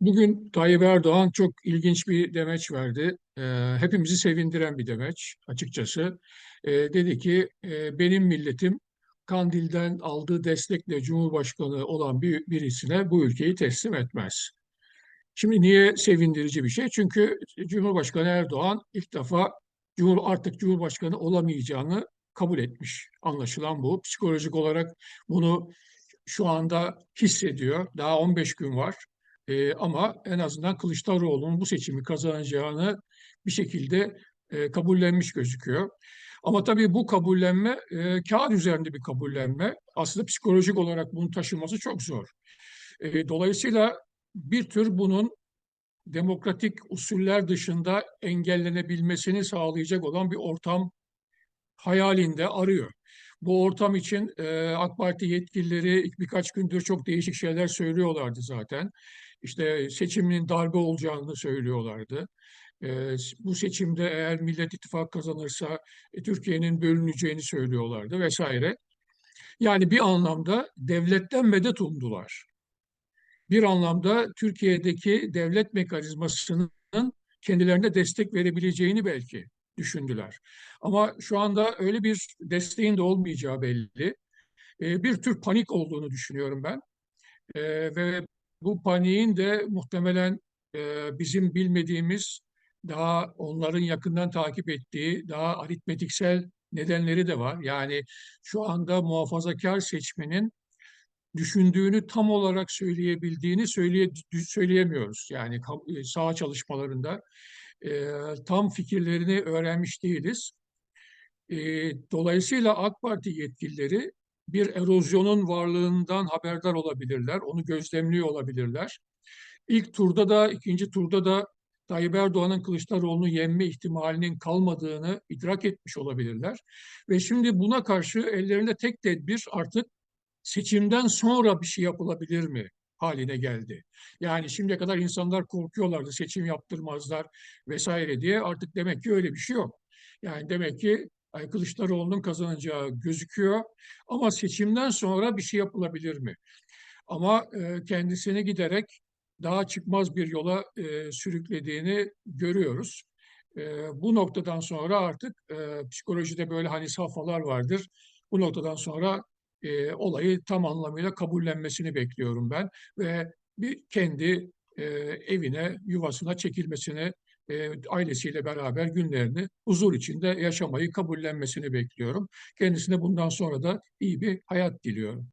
Bugün Tayyip Erdoğan çok ilginç bir demeç verdi. Ee, hepimizi sevindiren bir demeç açıkçası. Ee, dedi ki e, benim milletim Kandil'den aldığı destekle Cumhurbaşkanı olan bir, birisine bu ülkeyi teslim etmez. Şimdi niye sevindirici bir şey? Çünkü Cumhurbaşkanı Erdoğan ilk defa Cumhur, artık Cumhurbaşkanı olamayacağını kabul etmiş. Anlaşılan bu. Psikolojik olarak bunu şu anda hissediyor. Daha 15 gün var. Ee, ama en azından Kılıçdaroğlu'nun bu seçimi kazanacağını bir şekilde e, kabullenmiş gözüküyor. Ama tabii bu kabullenme e, kağıt üzerinde bir kabullenme. Aslında psikolojik olarak bunu taşıması çok zor. E, dolayısıyla bir tür bunun demokratik usuller dışında engellenebilmesini sağlayacak olan bir ortam hayalinde arıyor. Bu ortam için e, AK Parti yetkilileri birkaç gündür çok değişik şeyler söylüyorlardı zaten. İşte seçimin darbe olacağını söylüyorlardı. E, bu seçimde eğer Millet İttifakı kazanırsa e, Türkiye'nin bölüneceğini söylüyorlardı vesaire. Yani bir anlamda devletten medet umdular. Bir anlamda Türkiye'deki devlet mekanizmasının kendilerine destek verebileceğini belki düşündüler. Ama şu anda öyle bir desteğin de olmayacağı belli. E, bir tür panik olduğunu düşünüyorum ben. E, ve bu paniğin de muhtemelen e, bizim bilmediğimiz, daha onların yakından takip ettiği, daha aritmetiksel nedenleri de var. Yani şu anda muhafazakar seçmenin düşündüğünü tam olarak söyleyebildiğini söyleye, söyleyemiyoruz. Yani sağ çalışmalarında e, tam fikirlerini öğrenmiş değiliz. E, dolayısıyla AK Parti yetkilileri bir erozyonun varlığından haberdar olabilirler, onu gözlemliyor olabilirler. İlk turda da, ikinci turda da Tayyip Erdoğan'ın Kılıçdaroğlu'nu yenme ihtimalinin kalmadığını idrak etmiş olabilirler. Ve şimdi buna karşı ellerinde tek tedbir artık seçimden sonra bir şey yapılabilir mi haline geldi. Yani şimdiye kadar insanlar korkuyorlardı seçim yaptırmazlar vesaire diye artık demek ki öyle bir şey yok. Yani demek ki Kılıçdaroğlu'nun kazanacağı gözüküyor ama seçimden sonra bir şey yapılabilir mi? Ama e, kendisini giderek daha çıkmaz bir yola e, sürüklediğini görüyoruz. E, bu noktadan sonra artık psikolojide böyle hani safhalar vardır. Bu noktadan sonra olayı tam anlamıyla kabullenmesini bekliyorum ben ve bir kendi evine, yuvasına çekilmesini, e, ailesiyle beraber günlerini huzur içinde yaşamayı kabullenmesini bekliyorum. Kendisine bundan sonra da iyi bir hayat diliyorum.